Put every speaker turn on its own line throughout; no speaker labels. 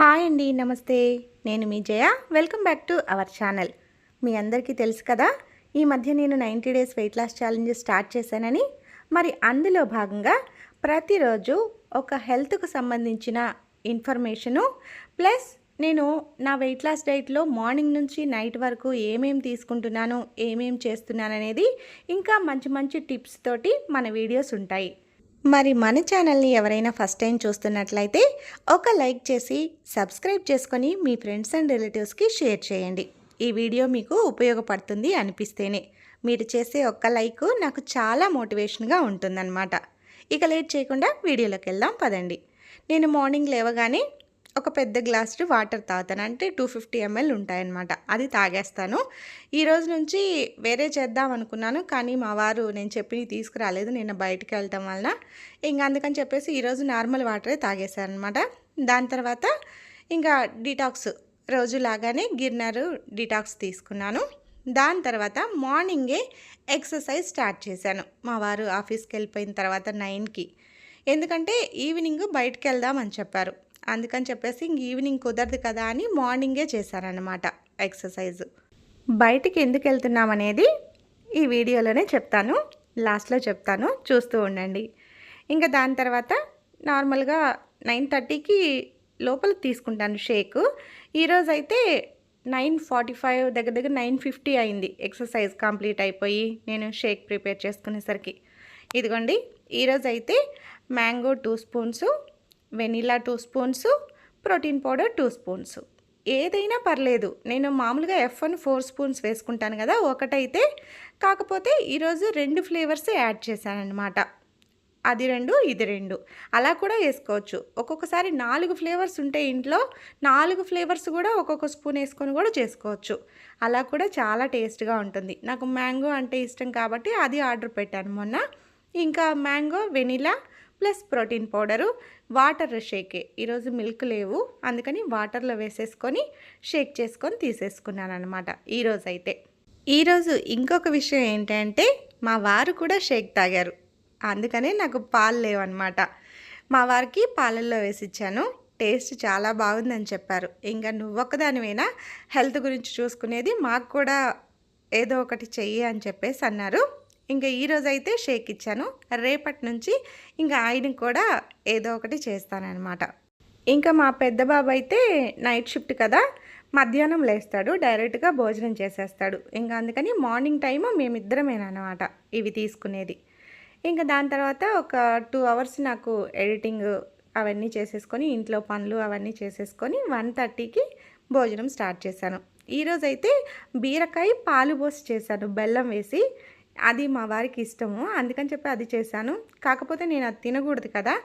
Hi అండి నమస్తే. నేను మీ Jaya. Welcome back to our channel. మీ అందరికీ తెలుసు కదా ఈ మధ్య నేను ninety days weight loss challenge start చేశానని. మరి అందులో భాగంగా ప్రతిరోజు ఒక హెల్త్కు సంబంధించిన ఇన్ఫర్మేషను ప్లస్ నేను నా వెయిట్ లాస్ డైట్లో మార్నింగ్ నుంచి నైట్ వరకు ఏమేమి తీసుకుంటున్నాను ఏమేం చేస్తున్నాను అనేది ఇంకా మంచి మంచి టిప్స్ తోటి మన వీడియోస్ ఉంటాయి. మరి మన ఛానల్ని ఎవరైనా ఫస్ట్ టైం చూస్తున్నట్లయితే ఒక లైక్ చేసి సబ్స్క్రైబ్ చేసుకొని మీ ఫ్రెండ్స్ అండ్ రిలేటివ్స్కి షేర్ చేయండి. ఈ వీడియో మీకు ఉపయోగపడుతుంది అనిపిస్తేనే. మీరు చేసే ఒక్క లైక్ నాకు చాలా మోటివేషన్గా ఉంటుందన్నమాట. ఇక లేట్ చేయకుండా వీడియోలోకి వెళ్దాం పదండి. నేను మార్నింగ్ లేవగానే ఒక పెద్ద గ్లాస్ వాటర్ తాగుతాను. అంటే టూ ఫిఫ్టీ ఎంఎల్ ఉంటాయన్నమాట. అది తాగేస్తాను. ఈ రోజు నుంచి వేరే చేద్దాం అనుకున్నాను. కానీ మా వారు నేను చెప్పి తీసుకురాలేదు. నిన్న బయటికి వెళ్ళటం వలన ఇంకా అందుకని చెప్పేసి ఈరోజు నార్మల్ వాటరే తాగేశాను అనమాట దాని తర్వాత ఇంకా డిటాక్స్ రోజులాగానే గిర్నర్ డిటాక్స్ తీసుకున్నాను. దాని తర్వాత మార్నింగే ఎక్సర్సైజ్ స్టార్ట్ చేశాను. మా వారు ఆఫీస్కి వెళ్ళిపోయిన తర్వాత నైన్కి. ఎందుకంటే ఈవినింగ్ బయటకు వెళ్దామని చెప్పారు. అందుకని చెప్పేసి ఇంక ఈవినింగ్ కుదరదు కదా అని మార్నింగే చేశారనమాట ఎక్సర్సైజ్. బయటికి ఎందుకు వెళ్తున్నాం అనేది ఈ వీడియోలోనే చెప్తాను లాస్ట్లో చెప్తాను చూస్తూ ఉండండి. ఇంకా దాని తర్వాత నార్మల్గా నైన్ థర్టీకి లోపల తీసుకుంటాను షేక్. ఈరోజు అయితే నైన్ ఫార్టీ ఫైవ్ దగ్గర దగ్గర నైన్ ఫిఫ్టీ అయింది ఎక్సర్సైజ్ కంప్లీట్ అయిపోయి నేను షేక్ ప్రిపేర్ చేసుకునేసరికి. ఇదిగోండి ఈరోజు అయితే mango two spoons vanilla two spoons protein powder two spoons. ఏదైనా పర్లేదు నేను మామూలుగా ఎఫ్ వన్ ఫోర్ స్పూన్స్ వేసుకుంటాను కదా ఒకటైతే. కాకపోతే ఈరోజు రెండు ఫ్లేవర్స్ యాడ్ చేశానమాట అది రెండు ఇది రెండు. అలా కూడా వేసుకోవచ్చు. ఒక్కొక్కసారి నాలుగు ఫ్లేవర్స్ ఉంటే ఇంట్లో నాలుగు ఫ్లేవర్స్ కూడా ఒక్కొక్క స్పూన్ వేసుకొని కూడా చేసుకోవచ్చు. అలా కూడా చాలా టేస్ట్గా ఉంటుంది. నాకు మ్యాంగో అంటే ఇష్టం కాబట్టి అది ఆర్డర్ పెట్టాను మొన్న. ఇంకా mango vanilla plus protein powder water షేకే. ఈరోజు మిల్క్ లేవు అందుకని వాటర్లో వేసేసుకొని షేక్ చేసుకొని తీసేసుకున్నాను అనమాట ఈరోజైతే ఈరోజు ఇంకొక విషయం ఏంటంటే మా వారు కూడా షేక్ తాగారు. అందుకనే నాకు పాలు లేవన్నమాట. మా వారికి పాలల్లో వేసి ఇచ్చాను టేస్ట్ చాలా బాగుందని చెప్పారు. ఇంకా నువ్వొక్కదానివైనా హెల్త్ గురించి చూసుకునేది మాకు కూడా ఏదో ఒకటి చెయ్యి అని చెప్పేసి అన్నారు. ఇంకా ఈరోజు అయితే షేక్ ఇచ్చాను. రేపటి నుంచి ఇంకా ఆయన కూడా ఏదో ఒకటి చేస్తానన్నమాట. ఇంకా మా పెద్ద బాబు అయితే నైట్ షిఫ్ట్ కదా మధ్యాహ్నం లేస్తాడు డైరెక్ట్గా భోజనం చేసేస్తాడు. ఇంకా అందుకని మార్నింగ్ టైం మేమిద్దరమేనమాట ఇవి తీసుకునేది. ఇంకా దాని తర్వాత ఒక టూ అవర్స్ నాకు ఎడిటింగ్ అవన్నీ చేసేసుకొని ఇంట్లో పనులు అవన్నీ చేసేసుకొని వన్ థర్టీకి భోజనం స్టార్ట్ చేశాను. ఈరోజైతే బీరకాయ పాలు పోసి చేశాను బెల్లం వేసి. అది మా వారికి ఇష్టము. అందుకని చెప్పి అది చేశాను. కాకపోతే నేను అది తినకూడదు కదా.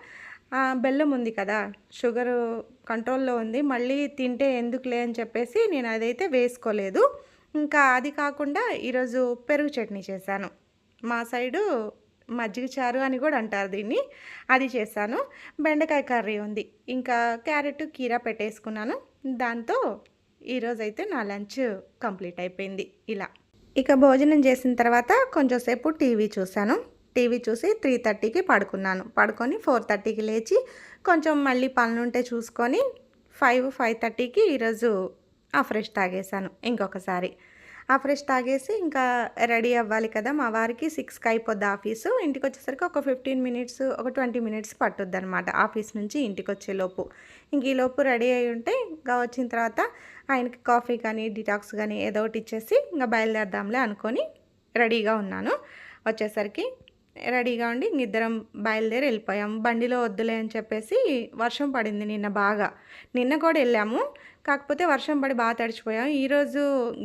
బెల్లం ఉంది కదా. షుగర్ కంట్రోల్లో ఉంది. మళ్ళీ తింటే ఎందుకులే అని చెప్పేసి నేను అదైతే వేసుకోలేదు. ఇంకా అది కాకుండా ఈరోజు పెరుగు చట్నీ చేశాను. మా సైడు మజ్జిగ చారు అని కూడా అంటారు దీన్ని. అది చేశాను. బెండకాయ కర్రీ ఉంది. ఇంకా క్యారెట్ కీరా పెట్టేసుకున్నాను. దాంతో ఈరోజైతే నా లంచ్ కంప్లీట్ అయిపోయింది. ఇలా. ఇక భోజనం చేసిన తర్వాత కొంచెంసేపు టీవీ చూశాను. టీవీ చూసి త్రీ థర్టీకి పడుకున్నాను. పడుకొని ఫోర్ థర్టీకి లేచి కొంచెం మళ్ళీ పనులుంటే చూసుకొని ఫైవ్ ఫైవ్ థర్టీకి ఈరోజు ఆ ఫ్రెష్ తాగేశాను. ఇంకొకసారి. ఆ ఫ్రెష్ తాగేసి ఇంకా రెడీ అవ్వాలి కదా మా వారికి సిక్స్కి అయిపోద్ది ఆఫీసు. ఇంటికి వచ్చేసరికి ఒక ఫిఫ్టీన్ మినిట్స్ ఒక ట్వంటీ మినిట్స్ పట్టుద్ది అనమాట ఆఫీస్ నుంచి ఇంటికి వచ్చేలోపు ఇంక ఈ లోపు రెడీ అయి ఉంటే ఇంకా వచ్చిన తర్వాత ఆయనకి కాఫీ కానీ డిటాక్స్ కానీ ఏదో ఒకటి ఇచ్చేసి ఇంకా బయలుదేరదాంలే అనుకొని రెడీగా ఉన్నాను. వచ్చేసరికి రెడీగా ఉండి ఇద్దరం బయలుదేరి వెళ్ళిపోయాం. బండిలో వద్దులే అని చెప్పేసి వర్షం పడింది నిన్న బాగా. నిన్న కూడా వెళ్ళాము. కాకపోతే వర్షం పడి బాగా తడిచిపోయాం. ఈరోజు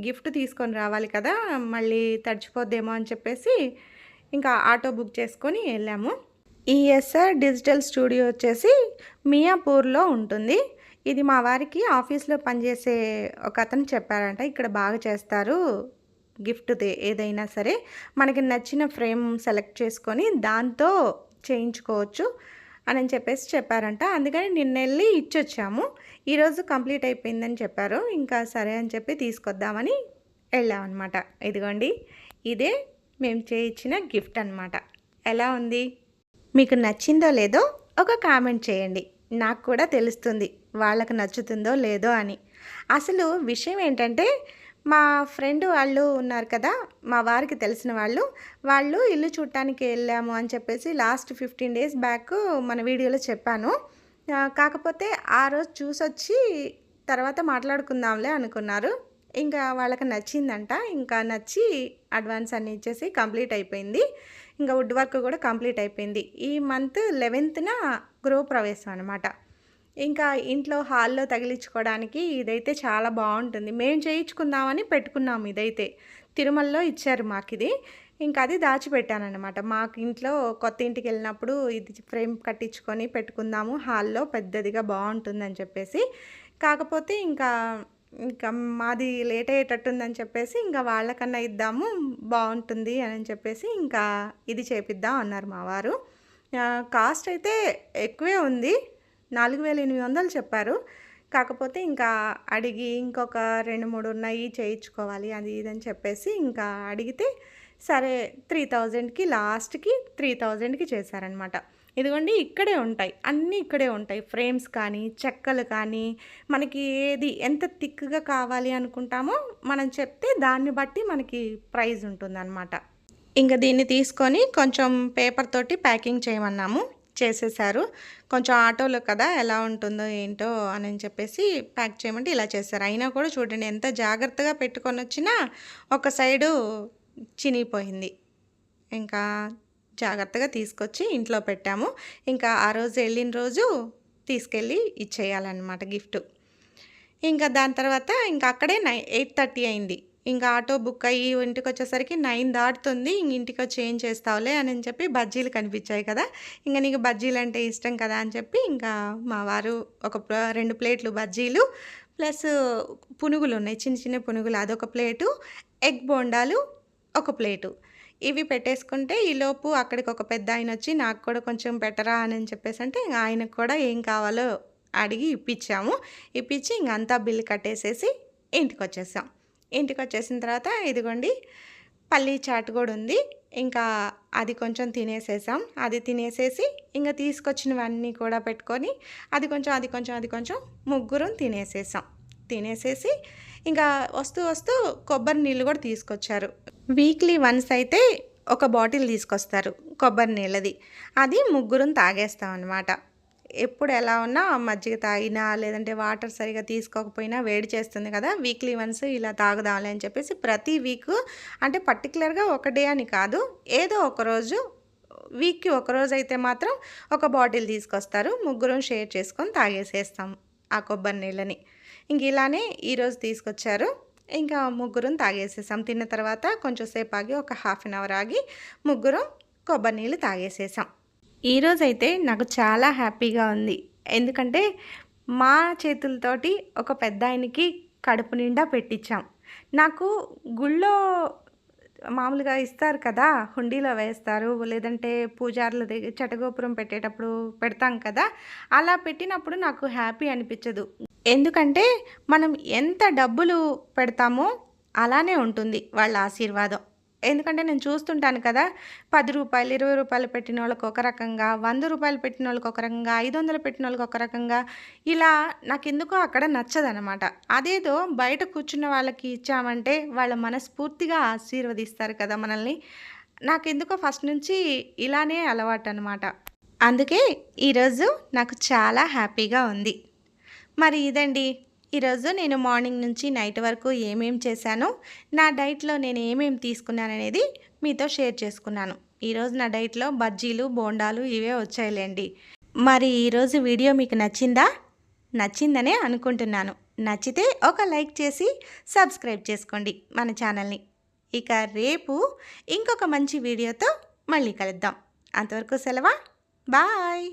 గిఫ్ట్ తీసుకొని రావాలి కదా మళ్ళీ తడిచిపోద్దేమో అని చెప్పేసి ఇంకా ఆటో బుక్ చేసుకొని వెళ్ళాము. ఈఎస్ఆర్ డిజిటల్ స్టూడియో వచ్చేసి మియాపూర్లో ఉంటుంది. ఇది మా వారికి ఆఫీస్లో పనిచేసే ఒక అతను చెప్పారంట ఇక్కడ బాగా చేస్తారు గిఫ్ట్ ఏదైనా సరే మనకి నచ్చిన ఫ్రేమ్ సెలెక్ట్ చేసుకొని దాంతో చేయించుకోవచ్చు అని చెప్పేసి చెప్పారంట. అందుకని నిన్న వెళ్ళి ఇచ్చొచ్చాము. ఈరోజు కంప్లీట్ అయిపోయిందని చెప్పారు. ఇంకా సరే అని చెప్పి తీసుకొద్దామని వెళ్ళామన్నమాట ఇదిగోండి ఇదే మేము చేయించిన గిఫ్ట్ అనమాట ఎలా ఉంది? మీకు నచ్చిందో లేదో ఒక కామెంట్ చేయండి. నాకు కూడా తెలుస్తుంది వాళ్ళకు నచ్చుతుందో లేదో అని. అసలు విషయం ఏంటంటే మా ఫ్రెండ్ వాళ్ళు ఉన్నారు కదా మా వారికి తెలిసిన వాళ్ళు వాళ్ళు ఇల్లు చూడటానికి వెళ్ళాము అని చెప్పేసి లాస్ట్ ఫిఫ్టీన్ డేస్ బ్యాక్ మన వీడియోలో చెప్పాను. కాకపోతే ఆ రోజు చూసొచ్చి తర్వాత మాట్లాడుకుందాంలే అనుకున్నారు. ఇంకా వాళ్ళకి నచ్చిందంట ఇంకా నచ్చి అడ్వాన్స్ అన్ని ఇచ్చేసి కంప్లీట్ అయిపోయింది. ఇంకా వుడ్ వర్క్ కూడా కంప్లీట్ అయిపోయింది. ఈ మంత్ లెవెన్త్న గృహప్రవేశం అనమాట ఇంకా ఇంట్లో హాల్లో తగిలించుకోవడానికి ఇదైతే చాలా బాగుంటుంది. మేము చేయించుకుందామని పెట్టుకున్నాము ఇదైతే. తిరుమలలో ఇచ్చారు మాకు ఇది ఇంకా అది దాచిపెట్టానమాట మాకు ఇంట్లో కొత్త ఇంటికి వెళ్ళినప్పుడు ఇది ఫ్రేమ్ కట్టించుకొని పెట్టుకుందాము. హాల్లో పెద్దదిగా బాగుంటుందని చెప్పేసి. కాకపోతే ఇంకా ఇంకా మాది లేట్ అయ్యేటట్టుందని చెప్పేసి ఇంకా వాళ్ళకన్నా ఇద్దాము బాగుంటుంది అని చెప్పేసి ఇంకా ఇది చేపిద్దాం అన్నారు మా వారు. కాస్ట్ అయితే ఎక్కువే ఉంది. నాలుగు వేల ఎనిమిది వందలు చెప్పారు. కాకపోతే ఇంకా అడిగి ఇంకొక రెండు మూడు ఉన్నాయి చేయించుకోవాలి అది ఇది అని చెప్పేసి ఇంకా అడిగితే సరే త్రీ థౌజండ్కి లాస్ట్కి త్రీ థౌజండ్కి చేశారనమాట ఇదిగోండి ఇక్కడే ఉంటాయి అన్నీ ఇక్కడే ఉంటాయి. ఫ్రేమ్స్ కానీ చెక్కలు కానీ మనకి ఏది ఎంత థిక్గా కావాలి అనుకుంటామో మనం చెప్తే దాన్ని బట్టి మనకి ప్రైజ్ ఉంటుందన్నమాట. ఇంకా దీన్ని తీసుకొని కొంచెం పేపర్ తోటి ప్యాకింగ్ చేయమన్నాము. చేసేసారు. కొంచెం ఆటోలో కదా ఎలా ఉంటుందో ఏంటో అని చెప్పేసి ప్యాక్ చేయమంటే ఇలా చేశారు. అయినా కూడా చూడండి ఎంత జాగ్రత్తగా పెట్టుకొని వచ్చినా ఒక సైడు చినిగిపోయింది. ఇంకా జాగ్రత్తగా తీసుకొచ్చి ఇంట్లో పెట్టాము. ఇంకా ఆ రోజు వెళ్ళిన రోజు తీసుకెళ్ళి ఇచ్చేయాలన్నమాట గిఫ్ట్. ఇంకా దాని తర్వాత ఇంకా అక్కడే నై ఎయిట్ థర్టీ అయింది. ఇంకా ఆటో బుక్ అయ్యి ఇంటికి వచ్చేసరికి నైన్ దాటుతుంది. ఇంక ఇంటికి వచ్చి ఏం చేస్తావులే అని చెప్పి బజ్జీలు కనిపించాయి కదా. ఇంకా నీకు బజ్జీలు అంటే ఇష్టం కదా అని చెప్పి ఇంకా మా వారు ఒక రెండు ప్లేట్లు బజ్జీలు ప్లస్ పునుగులు ఉన్నాయి. చిన్న చిన్న పునుగులు అదొక ప్లేటు ఎగ్ బోండాలు ఒక ప్లేటు. ఇవి పెట్టేసుకుంటే ఈలోపు అక్కడికి ఒక పెద్ద ఆయన వచ్చి నాకు కూడా కొంచెం పెట్టరా అని చెప్పేసి అంటే ఇంకా ఆయనకు కూడా ఏం కావాలో అడిగి ఇప్పించాము. ఇప్పించి ఇంక అంతా బిల్లు కట్టేసేసి ఇంటికి వచ్చేసాం ఇంటికి వచ్చేసిన తర్వాత ఇదిగోండి పల్లీ చాట్ కూడా ఉంది. ఇంకా అది కొంచెం తినేసేసాం. అది తినేసేసి ఇంకా తీసుకొచ్చినవన్నీ కూడా పెట్టుకొని అది కొంచెం అది కొంచెం అది కొంచెం ముగ్గురం తినేసేసాం. తినేసేసి ఇంకా వస్తూ వస్తూ కొబ్బరి నీళ్ళు కూడా తీసుకొచ్చారు. వీక్లీ వన్స్ అయితే ఒక బాటిల్ తీసుకొస్తారు కొబ్బరి నీళ్ళది. అది ముగ్గురం తాగేస్తాం అనమాట ఎప్పుడు ఎలా ఉన్నా మజ్జిగ తాగినా లేదంటే వాటర్ సరిగా తీసుకోకపోయినా వేడి చేస్తుంది కదా వీక్లీ వన్స్ ఇలా తాగుదాంలే అని చెప్పేసి ప్రతి వీక్ అంటే పర్టికులర్గా ఒక డే అని కాదు ఏదో ఒక రోజు వీక్కి ఒక రోజు అయితే మాత్రం ఒక బాటిల్ తీసుకొస్తారు ముగ్గురం షేర్ చేసుకొని తాగేసేస్తాం ఆ కొబ్బరి నీళ్ళని. ఇంక ఇలానే ఈరోజు తీసుకొచ్చారు ఇంకా ముగ్గురం తాగేసేసాం. తిన్న తర్వాత కొంచెం సేపు ఆగి ఒక హాఫ్ అన్ అవర్ ఆగి ముగ్గురం కొబ్బరి నీళ్ళు తాగేసేసాం. ఈరోజైతే నాకు చాలా హ్యాపీగా ఉంది. ఎందుకంటే మా చేతులతోటి ఒక పెద్ద ఆయనకి కడుపు నిండా పెట్టించాం నాకు గుళ్ళో మామూలుగా ఇస్తారు కదా హుండీలో వేస్తారు లేదంటే పూజారుల దగ్గర చటగోపురం పెట్టేటప్పుడు పెడతాం కదా అలా పెట్టినప్పుడు నాకు హ్యాపీ అనిపించదు ఎందుకంటే మనం ఎంత డబ్బులు పెడతామో అలానే ఉంటుంది వాళ్ళ ఆశీర్వాదం. ఎందుకంటే నేను చూస్తుంటాను కదా పది రూపాయలు ఇరవై రూపాయలు పెట్టిన వాళ్ళకి ఒక రకంగా వంద రూపాయలు పెట్టిన వాళ్ళకి ఒక రకంగా ఐదు వందలు పెట్టిన వాళ్ళకి ఒక రకంగా ఇలా నాకు ఎందుకో అక్కడ నచ్చదనమాట అదేదో బయట కూర్చున్న వాళ్ళకి ఇచ్చామంటే వాళ్ళ మనస్ఫూర్తిగా ఆశీర్వదిస్తారు కదా మనల్ని. నాకెందుకో ఫస్ట్ నుంచి ఇలానే అలవాటు అనమాట అందుకే ఈరోజు నాకు చాలా హ్యాపీగా ఉంది. మరి ఇదండి. ఈరోజు నేను మార్నింగ్ నుంచి నైట్ వరకు ఏమేం చేశానో నా డైట్లో నేను ఏమేం తీసుకున్నాననేది మీతో షేర్ చేసుకున్నాను. ఈరోజు నా డైట్లో బజ్జీలు బోండాలు ఇవే వచ్చాయిలేండి. మరి ఈరోజు వీడియో మీకు నచ్చిందా? నచ్చిందనే అనుకుంటున్నాను. నచ్చితే ఒక లైక్ చేసి సబ్స్క్రైబ్ చేసుకోండి మన ఛానల్ని. ఇక రేపు ఇంకొక మంచి వీడియోతో మళ్ళీ కలుద్దాం. అంతవరకు సెలవా? బాయ్!